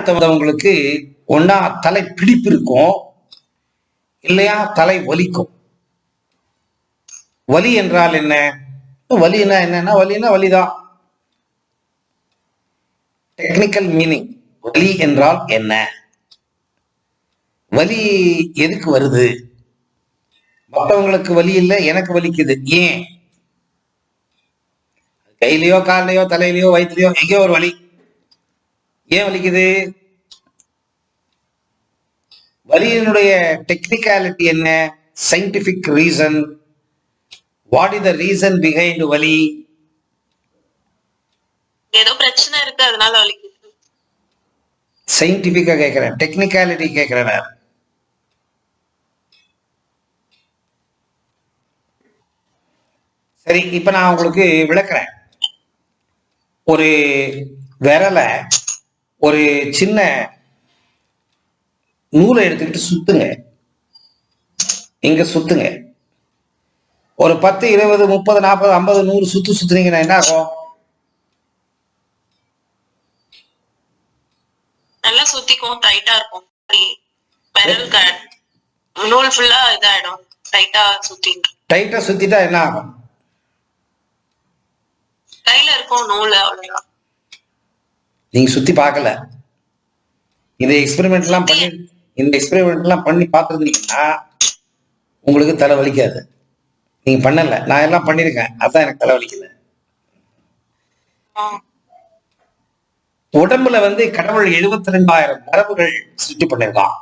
அடுத்தவங்களுக்கு ஒன்னா தலை பிடிப்பு இருக்கும் இல்லையா தலை வலிக்கும். வலி என்றால் என்ன? வலினா என்னன்னா வலினா வலிதான். டெக்னிக்கல் மீனிங் வலி என்றால் என்ன? வலி எதுக்கு வருது? மற்றவங்களுக்கு வலி இல்லை எனக்கு வலிக்குது. ஏன்? கையிலையோ காலையோ தலையிலயோ வயிற்றுலையோ எங்கேயோ ஒரு வலி. ஏன் வலிக்குது? வலியினுடைய டெக்னிக்காலிட்டி என்ன? Scientific reason what is the reason behind வலி? ஏதோ பிரச்சனை இருக்கு அதனால வலிக்குது. சயின்டிபிக்கா கேட்கிறேன் டெக்னிக்காலிட்டி கேட்கிறேன் நான். சரி இப்ப நான் உங்களுக்கு விளக்குறேன். ஒரு விரலை ஒரு சின்ன நூலை எடுத்துக்கிட்டு சுத்துங்க. இங்க சுத்துங்க. ஒரு பத்து இருபது முப்பது நாற்பது ஐம்பது நூறு சுத்து சுத்துனீங்கன்னா என்ன ஆகும்? நல்லா சுத்திக்கும் டைட்டா இருக்கும் நூல் ஃபுல்லா இதாயிடும். டைட்டா சுத்திட்டு. டைட்டா சுத்திட்டா என்ன ஆகும்? கையில இருக்கும் நூல் அவ்வளவுதான். நீங்க சுத்தி பார்க்கல. இந்த எக்ஸ்பெரிமெண்ட் எல்லாம் பண்ணி இந்த எக்ஸ்பெரிமெண்ட் எல்லாம் பண்ணி பார்த்துருந்தீங்கன்னா உங்களுக்கு தலை வலிக்காது. நீங்க பண்ணல. நான் எல்லாம் பண்ணிருக்கேன். அதான் எனக்கு தலை வலிக்கல ஆ. உடம்புல வந்து கடவுள் எழுபத்தி ரெண்டாயிரம் நரம்புகள் சுற்றி பண்ணிருக்கான்.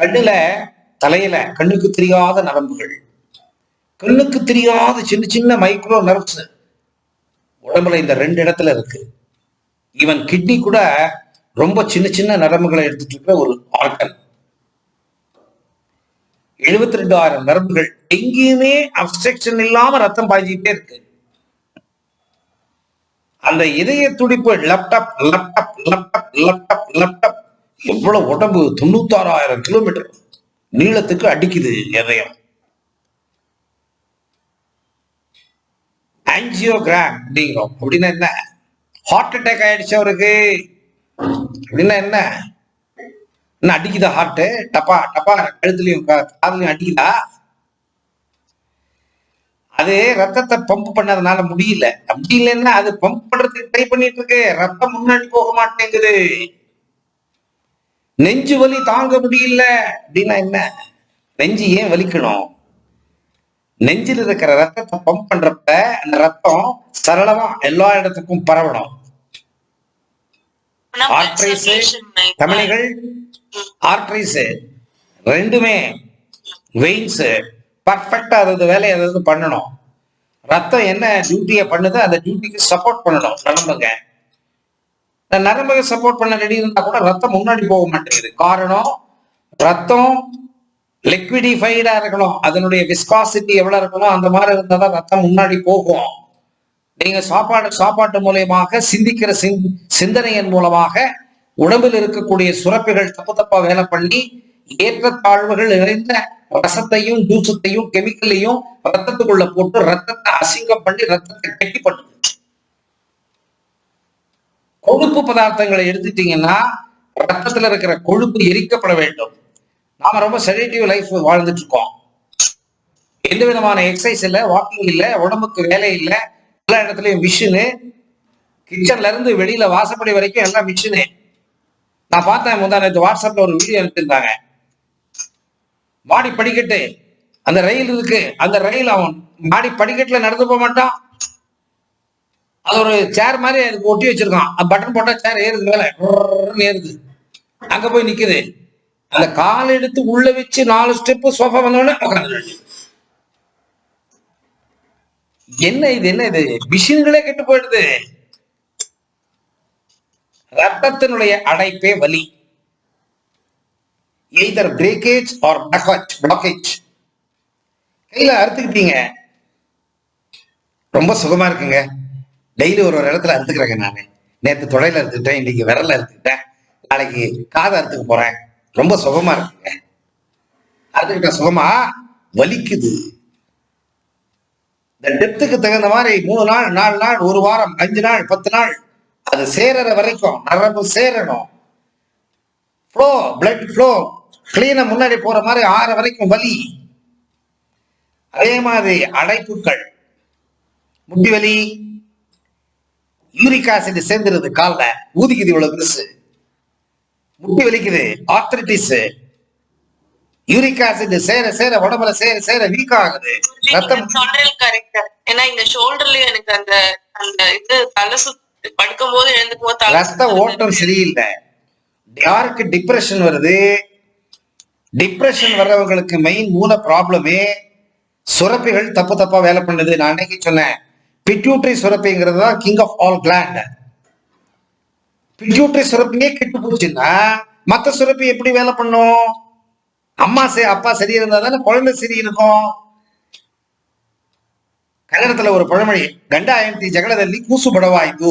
கண்ணுல தலையில கண்ணுக்கு தெரியாத நரம்புகள். கண்ணுக்கு தெரியாத சின்ன சின்ன மைக்ரோ நர்வ்ஸ் உடம்புல இந்த ரெண்டு இடத்துல இருக்கு. இவன் கிட்னி கூட ரொம்ப சின்ன சின்ன நரம்புகளை எடுத்துட்டு இருக்கிற ஒரு ஆர்கன் எழுபத்தி ரெண்டாயிரம் நரம்புகள் எங்கேயுமே அப்ஸ்ட்ரக்ஷன் இல்லாம ரத்தம் பாய்ஞ்சிட்டே இருக்கு. அந்த இதய துடிப்பு லேப்டாப் லேப்டாப் லேப்டாப் லேப்டாப் லேப்டாப் எவ்வளவு உடம்பு? தொண்ணூத்தாறாயிரம் கிலோமீட்டர் நீளத்துக்கு அடிக்குது இதயம். ஆன்ஜியோகிராம் அப்படிங்கிறோம். அப்படின்னா என்ன? ஹார்ட் அட்டாக் ஆயிடுச்சு அவருக்கு. அப்படின்னா என்ன? என்ன அடிக்குதா ஹார்ட் டப்பா டப்பா கழுத்துலயும் காதலையும் காதுலயும் அடிக்குதா? அது ரத்தத்தை பம்ப் பண்ணதுனால முடியல. அப்படி இல்லைன்னா அது பம்ப் பண்றதுக்கு ட்ரை பண்ணிட்டு இருக்கு ரத்தம் முன்னாடி போக மாட்டேங்குது. நெஞ்சு வலி தாங்க முடியல. அப்படின்னா என்ன? நெஞ்சு ஏன் வலிக்கணும்? நெஞ்சில் இருக்கிற ரத்தத்தை பம்ப் பண்றப்ப அந்த ரத்தம் சரளமா எல்லா இடத்துக்கும் பரவணும். ஆர்ட்ரைஸ் தமிழிகள் ஆர்ட்ரைஸ் ரெண்டுமே வெயின்ஸ் பர்ஃபெக்டா அதாவது வேலையை அதாவது பண்ணணும். ரத்தம் என்ன டியூட்டியை பண்ணுது அந்த டியூட்டிக்கு சப்போர்ட் பண்ணணும். நரம்புங்க. நரம்புக்கு சப்போர்ட் பண்ண ரெடி இருந்தா கூட ரத்தம் முன்னாடி போக மாட்டேங்குது. காரணம் ரத்தம் லிக்விடிஃபைடா இருக்கணும். அதனுடைய விஸ்காசிட்டி எவ்வளவு இருக்கணும்? அந்த மாதிரி இருந்தா தான் ரத்தம் முன்னாடி போகும். நீங்க சாப்பாடு சாப்பாட்டு மூலியமாக சிந்திக்கிற சிந்- சிந்தனையின் மூலமாக உடம்பில் இருக்கக்கூடிய சுரப்புகள் தப்பு தப்பா வேலை பண்ணி ஏற்றத்தாழ்வுகள் நிறைந்த ரசத்தையும் ஜூசத்தையும் கெமிக்கலையும் ரத்தத்துக்குள்ள போட்டு ரத்தத்தை அசிங்கம் பண்ணி ரத்தத்தை கெட்டி பண்ணுது கொழுப்பு பதார்த்தங்களை எடுத்துட்டீங்கன்னா ரத்தத்துல இருக்கிற கொழுப்பு எரிக்கப்பட வேண்டும். நாம ரொம்ப செடேட்டிவ் லைஃப் வாழ்ந்துட்டு இருக்கோம் எந்த விதமான எக்ஸசைஸ் இல்லை வாக்கிங் இல்லை உடம்புக்கு வேலை இல்லை எல்லா இடத்துலயும் மிஷினு கிச்சன்ல இருந்து வெளியில வாசப்படி வரைக்கும் எல்லாம் மிஷினு நான் பார்த்தேன் முந்தா நேற்று வாட்ஸ்அப்ல ஒரு வீடியோ எடுத்திருந்தாங்க. மாடி படிக்கட்டு. அந்த ரயில் இருக்கு. அந்த ரயில் அவன் மாடி படிக்கட்டுல நடந்து போக மாட்டான். அது ஒரு சேர் மாதிரி அதுக்கு ஒட்டி வச்சிருக்கான். பட்டன் போட்டா சேர் ஏறுது மேல. ஏறுது. அங்க போய் நிக்குது. அந்த கால் எடுத்து உள்ள வச்சு நாலு ஸ்டெப் சோஃபா வந்தோடனே உட்காந்து என்ன இது என்ன இது? மிஷின்களே கெட்டு போயிடுது. ரத்தத்தினுடைய அடைப்பே வலி. எய்தர் பிரேக்கேஜ் ஆர் பிளாக்கேஜ் கையில அறுத்துக்கிட்டீங்க. ரொம்ப சுகமா இருக்குங்க. டெய்லி ஒரு ஒரு இடத்துல அறுத்துக்கிறேங்க நான். நேற்று தொடையில அறுத்துக்கிட்டேன் இன்னைக்கு விரல்ல அறுத்துக்கிட்டேன். நாளைக்கு காதை அறுத்துக்க போறேன். ரொம்ப சுகமா இருக்குங்க. அதுக்கிட்ட சுகமா? வலிக்குது. இந்த டெப்த்துக்கு தகுந்த மாதிரி மூணு நாள் நாலு நாள் ஒரு வாரம் அஞ்சு நாள் பத்து நாள் அது சேரற வரைக்கும் நரம்பு சேரணும். ஃப்ளோ பிளட் ஃப்ளோ கிளீனை முன்னாடி போற மாதிரி ஆற வரைக்கும் வலி. அதே மாதிரி அடைப்புகள். முட்டி வலி யூரிக் ஆசிட் சேர்ந்துருது காலில். ஊதிக்குது இவ்வளவு பெருசு. முட்டி வலிக்குது ஆர்த்தரைட்டிஸ் யூரிக் ஆசிட் சேர சேர உடம்புல சேர சேர வீக் ஆகுது. ரத்தம் சொல்றது கரெக்ட் ஏன்னா இந்த ஷோல்டர்லயும் எனக்கு அந்த அந்த இது தலை சுத்து படுக்கும் போது எழுந்துக்கும் போது ரத்த ஓட்டம் சரியில்லை. யாருக்கு டிப்ரெஷன் வருது. டிப்ரெஷன் வர்றவங்களுக்கு மெயின் மூல ப்ராப்ளமே சுரப்பிகள் தப்பு தப்பா வேலை பண்ணுது. நான் அன்னைக்கு சொன்னேன் பிட்யூட்ரி சுரப்பிங்கிறது தான் king of all gland pituitary சுரப்பியே கெட்டு போச்சுன்னா மற்ற சுரப்பி எப்படி வேலை பண்ணும்? அம்மா சரி அப்பா சரி இருந்தா தானே குழந்தை சரி இருக்கும். கன்னடத்துல ஒரு பழமொழி கண்டா ஹெண்டி ஜகடதல்லி கூசு கண்டா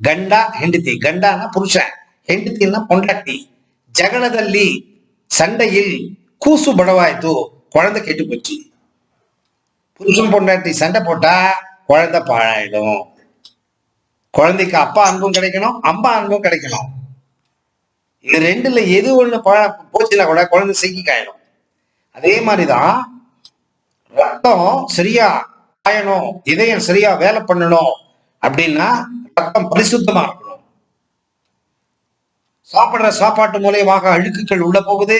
ಗಂಡ ಹೆಂಡತಿ புருஷன் ಪುರುಷ பொண்டாட்டி. ಪೊಂಡಾಟಿ ಜಗಳದಲ್ಲಿ சண்டையில் கூசு படவாய்த்து குழந்தை கெட்டு போச்சு. புருஷன் பொண்டாட்டி சண்டை போட்டா குழந்தை பாழாயிடும். குழந்தைக்கு அப்பா அன்பும் கிடைக்கணும் அம்மா அன்பும் கிடைக்கணும். இது ரெண்டுல எது ஒண்ணு போச்சுன்னா கூட குழந்தை சிக்கிக்காயிடும் அதே மாதிரிதான் ரத்தம் சரியா காயணும் இதயம் சரியா வேலை பண்ணணும் அப்படின்னா ரத்தம் பரிசுத்தமா இருக்கணும். சாப்பிடுற சாப்பாட்டு மூலியமாக அழுக்குகள் உள்ள போகுது.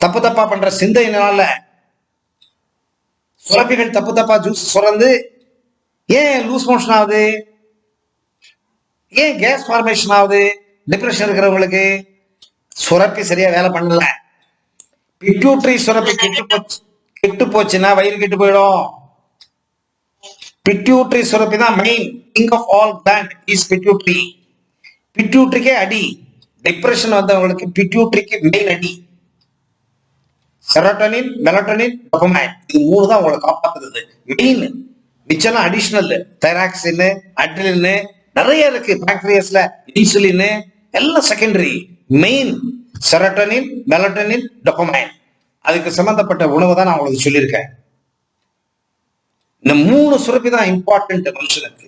தப்பு தப்பா பண்ற சிந்தையினால சுரப்பிகள் தப்பு தப்பா ஜூஸ் சுரந்து ஏன் லூஸ் மோஷன் ஆகுது? ஏன் கேஸ் ஃபார்மேஷன் ஆகுது? டிப்ரெஷன் இருக்கிறவங்களுக்கு சுரப்பி சரியா வேலை பண்ணல. பிட்யூட்ரி சுரப்பி கெட்டு போச்சு. கெட்டு போச்சுன்னா வயிறு கெட்டு போயிடும். பிட்யூட்ரி சுரப்பி தான் main king of all gland is pituitary பிட்யூட்ரிக்கே அடி. டிப்ரெஷன் வந்தவங்களுக்கு பிட்யூட்ரிக்கு மெயின் அடி. செரோட்டனின் மெலட்டனின் டொபமைன் இது மூணு தான் உங்களை காப்பாத்துறது மெயின் மிச்சம் அடிஷ்னல் தெராக்சின் அட்ரிலின் நிறைய இருக்கு பாக்டீரியாஸ்ல இன்சுலின் எல்லாம் secondary main serotonin melatonin dopamine அதுக்கு சம்பந்தப்பட்ட உணவு தான் நான் உங்களுக்கு சொல்லியிருக்கேன். இந்த மூணு சுரப்பி தான் இம்பார்ட்டன்ட் மனுஷனுக்கு.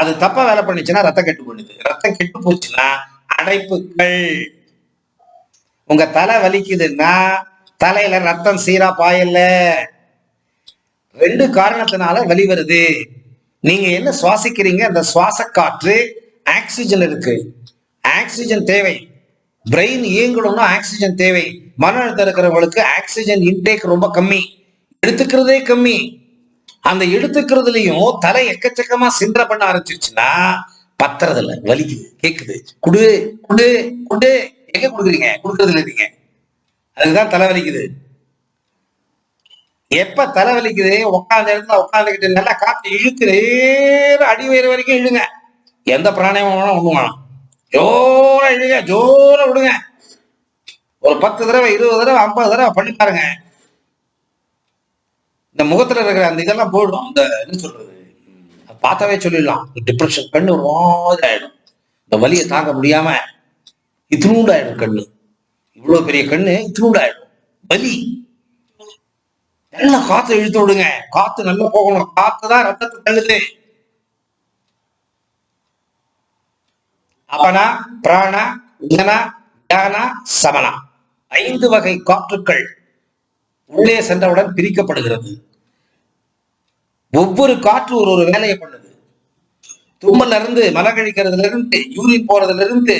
அது தப்பா வேலை பண்ணுச்சுன்னா ரத்தம் கெட்டு போயிடுது. ரத்தம் கெட்டு போச்சுன்னா அடைப்புகள். உங்க தலை வலிக்குதுன்னா தலையில ரத்தம் சீரா பாயல. ரெண்டு காரணத்தினால வலி வருது. நீங்க என்ன சுவாசிக்கிறீங்க? அந்த சுவாச காற்று ஆக்சிஜன் இருக்கு. ஆக்சிஜன் தேவை. பிரெயின் இயங்கணும்னா ஆக்சிஜன் தேவை. மன அழுத்தம் இருக்கிறவங்களுக்கு ஆக்சிஜன் இன்டேக் ரொம்ப கம்மி. எடுத்துக்கிறதே கம்மி. அந்த எடுத்துக்கிறதுலயும் தலை எக்கச்சக்கமா சிந்தனை பண்ண ஆரம்பிச்சிருச்சுன்னா பத்துறது இல்ல வலிக்குது கேக்குது. குடு குடு குடு. எங்க கொடுக்குறீங்க? கொடுக்கறது இல்லைங்க அதுதான் தலை வலிக்குது. எப்ப தலைவலிக்குது? உட்காந்த இடத்துல உட்காந்துக்கிட்டு நல்லா காத்து இழுத்து நேரா அடி வயிறு வரைக்கும் இழுங்க. எந்த பிராணாயமம் வேணாலும் ஒண்ணு வேணாம் ஜோரா இழுங்க ஜோரா விடுங்க. ஒரு பத்து தடவை இருபது தடவை ஐம்பது தடவை பண்ணி பாருங்க. இந்த முகத்துல இருக்கிற அந்த இதெல்லாம் போயிடும். அந்த என்ன சொல்றது? பார்த்தாவே சொல்லிடலாம். டிப்ரெஷன் கண்ணு ஒரு மாதிரி ஆயிடும். இந்த வலியை தாங்க முடியாம இத்தினூண்டு ஆயிடும் கண்ணு. இவ்வளவு பெரிய கண்ணு இத்தினூண்டு ஆயிடும் வலி. நல்லா காத்து இழுத்து விடுங்க. காத்து நல்லா போகணும். காத்து தான் ரத்தத்தை தள்ளுது. அபனா பிராணா உதனா தியானா சமனா. ஐந்து வகை காற்றுக்கள் உள்ளே சென்றவுடன் பிரிக்கப்படுகிறது. ஒவ்வொரு காற்று ஒரு ஒரு வேலையை பண்ணுது. தும்மல்ல இருந்து மலை கழிக்கிறதுல இருந்து யூரின் போறதுல இருந்து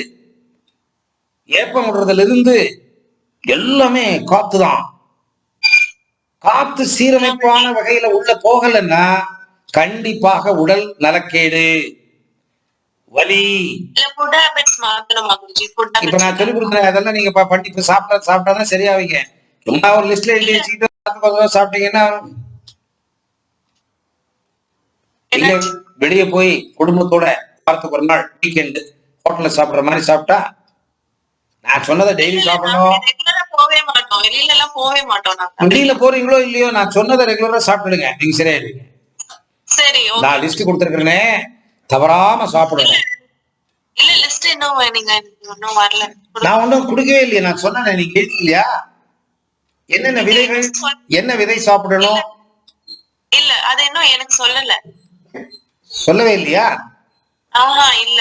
ஏப்பம் விடுறதுல இருந்து எல்லாமே காத்து தான் காத்து சீரமைப்பான வகையில உள்ள போகலைன்னா கண்டிப்பாக உடல் நலக்கேடு. வலி. இப்ப நான் சொல்லி கொடுக்குறேன். அதெல்லாம் நீங்க பண்ணி சாப்பிட்டா சாப்பிட்டாதான் சரியாவீங்க. சும்மா ஒரு லிஸ்ட்ல எழுதி வச்சுக்கிட்டு சாப்பிட்டீங்கன்னா இல்ல வெளிய போய் குடும்பத்தோட வாரத்துக்கு ஒரு நாள் வீக்கெண்டு ஹோட்டல்ல சாப்பிடுற மாதிரி சாப்பிட்டா நான் சொன்னதை டெய்லி சாப்பிடணும். மாட்டோம் வெளியில எல்லாம் போவே மாட்டோம் நாங்க. வெளியில போறீங்களோ இல்லையோ நான் சொன்னதை ரெகுலரா சாப்பிடுங்க நீங்க சரியாயிடுவீங்க சரி. நான் லிஸ்ட் கொடுத்துருக்கிறேனே தவறாம சாப்பிடணும் இல்ல லிஸ்ட் இன்னும் நீங்க இன்னும் வரல. நான் ஒன்றும் கொடுக்கவே இல்லையே நான் சொன்னேன் நீங்க கேட்கலையா என்னென்ன விதைகள் என்ன விதை சாப்பிடணும்? இல்ல அது இன்னும் எனக்கு சொல்லல. சொல்லவே இல்லையா? ஆஹா இல்ல.